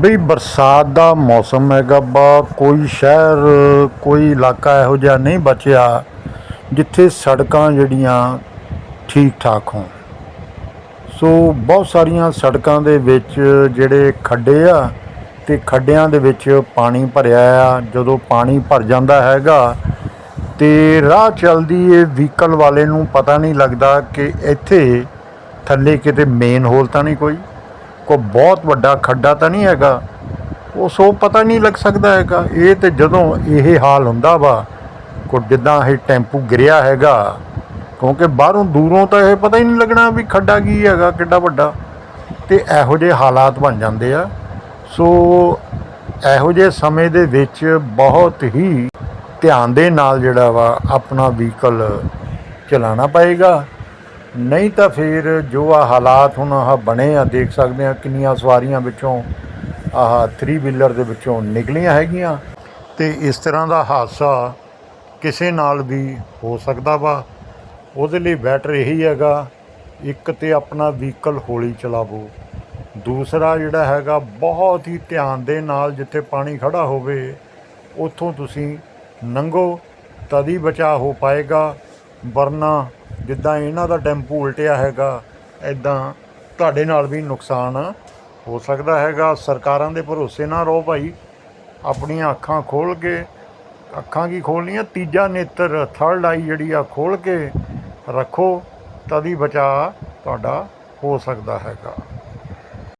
ਬਈ ਬਰਸਾਤ ਦਾ ਮੌਸਮ ਹੈਗਾ ਬਾ, ਕੋਈ ਸ਼ਹਿਰ, ਕੋਈ ਇਲਾਕਾ ਇਹੋ ਜਿਹਾ ਨਹੀਂ ਬਚਿਆ ਜਿੱਥੇ ਸੜਕਾਂ ਜਿਹੜੀਆਂ ਠੀਕ ਠਾਕ ਹੋਣ। ਸੋ ਬਹੁਤ ਸਾਰੀਆਂ ਸੜਕਾਂ ਦੇ ਵਿੱਚ ਜਿਹੜੇ ਖੱਡੇ ਆ ਤੇ ਖੱਡਿਆਂ ਦੇ ਵਿੱਚ ਪਾਣੀ ਭਰਿਆ ਆ, ਜਦੋਂ ਪਾਣੀ ਭਰ ਜਾਂਦਾ ਹੈਗਾ ਤੇ ਰਾਹ ਚੱਲਦੀ ਇਹ ਵਹੀਕਲ ਵਾਲੇ ਨੂੰ ਪਤਾ ਨਹੀਂ ਲੱਗਦਾ ਕਿ ਇੱਥੇ ਥੱਲੇ ਕਿਤੇ ਮੇਨ ਹੋਲ ਤਾਂ ਨਹੀਂ ਕੋਈ। ਕੋਈ ਬਹੁਤ ਵੱਡਾ ਖੱਡਾ ਤਾਂ ਨਹੀਂ ਹੈਗਾ। ਉਹ ਸੋ ਪਤਾ ਨਹੀਂ ਲੱਗ ਸਕਦਾ ਹੈਗਾ। ਇਹ ਤੇ ਜਦੋਂ ਇਹ ਹਾਲ ਹੁੰਦਾ ਵਾ, ਕੋ ਜਿੱਦਾਂ ਇਹ ਟੈਂਪੂ ਗਿਰਿਆ ਹੈਗਾ, ਕਿਉਂਕਿ ਬਾਹਰੋਂ ਦੂਰੋਂ ਤਾਂ ਇਹ ਪਤਾ ਹੀ ਨਹੀਂ ਲੱਗਣਾ ਵੀ ਖੱਡਾ ਕੀ ਹੈਗਾ, ਕਿੱਡਾ ਵੱਡਾ। ਤੇ ਇਹੋ ਜਿਹੇ ਹਾਲਾਤ ਬਣ ਜਾਂਦੇ ਆ। ਸੋ ਇਹੋ ਜਿਹੇ ਸਮੇਂ ਦੇ ਵਿੱਚ ਬਹੁਤ ਹੀ ਧਿਆਨ ਦੇ ਨਾਲ ਜਿਹੜਾ ਵਾ ਆਪਣਾ ਵਹੀਕਲ ਚਲਾਉਣਾ ਪਏਗਾ। ਨਹੀਂ ਤਾਂ ਫਿਰ ਜੋ ਆ ਹਾਲਾਤ ਹੁਣ ਆਹ ਬਣੇ ਆ, ਦੇਖ ਸਕਦੇ ਆ ਕਿੰਨੀਆਂ ਸਵਾਰੀਆਂ ਵਿੱਚੋਂ ਆਹ 3 ਵੀਲਰ ਦੇ ਵਿੱਚੋਂ ਨਿਕਲੀਆਂ ਹੈਗੀਆਂ। ਤੇ ਇਸ ਤਰ੍ਹਾਂ ਦਾ ਹਾਦਸਾ ਕਿਸੇ ਨਾਲ ਵੀ ਹੋ ਸਕਦਾ ਵਾ। ਉਹਦੇ ਲਈ ਬੈਟਰ ਇਹੀ ਹੈਗਾ, ਇੱਕ ਤੇ ਆਪਣਾ ਵਹੀਕਲ ਹੌਲੀ ਚਲਾਵੋ। ਦੂਸਰਾ ਜਿਹੜਾ ਹੈਗਾ, ਬਹੁਤ ਹੀ ਧਿਆਨ ਦੇ ਨਾਲ ਜਿੱਥੇ ਪਾਣੀ ਖੜਾ ਹੋਵੇ, ਉੱਥੋਂ ਤੁਸੀਂ ਲੰਘੋ ਤਦ ਹੀ ਬਚਾਅ ਹੋ ਪਾਏਗਾ। ਵਰਨਾ, ਜਿੱਦਾਂ ਇਹਨਾਂ ਦਾ ਟੈਂਪੂ ਉਲਟਿਆ ਹੈਗਾ ਐਦਾਂ ਤੁਹਾਡੇ ਨਾਲ ਵੀ ਨੁਕਸਾਨ ਹੋ ਸਕਦਾ ਹੈਗਾ। ਸਰਕਾਰਾਂ ਦੇ ਭਰੋਸੇ ਨਾ ਰਹੋ ਭਾਈ। ਆਪਣੀਆਂ ਅੱਖਾਂ ਖੋਲ ਕੇ, ਅੱਖਾਂ ਕੀ ਖੋਲਣੀਆਂ? ਤੀਜਾ ਨੇਤਰ ਥਰਡ ਆਈ ਜਿਹੜੀ ਆ, ਖੋਲ ਕੇ ਰੱਖੋ, ਤਦ ਹੀ ਬਚਾਅ ਤੁਹਾਡਾ ਹੋ ਸਕਦਾ ਹੈਗਾ।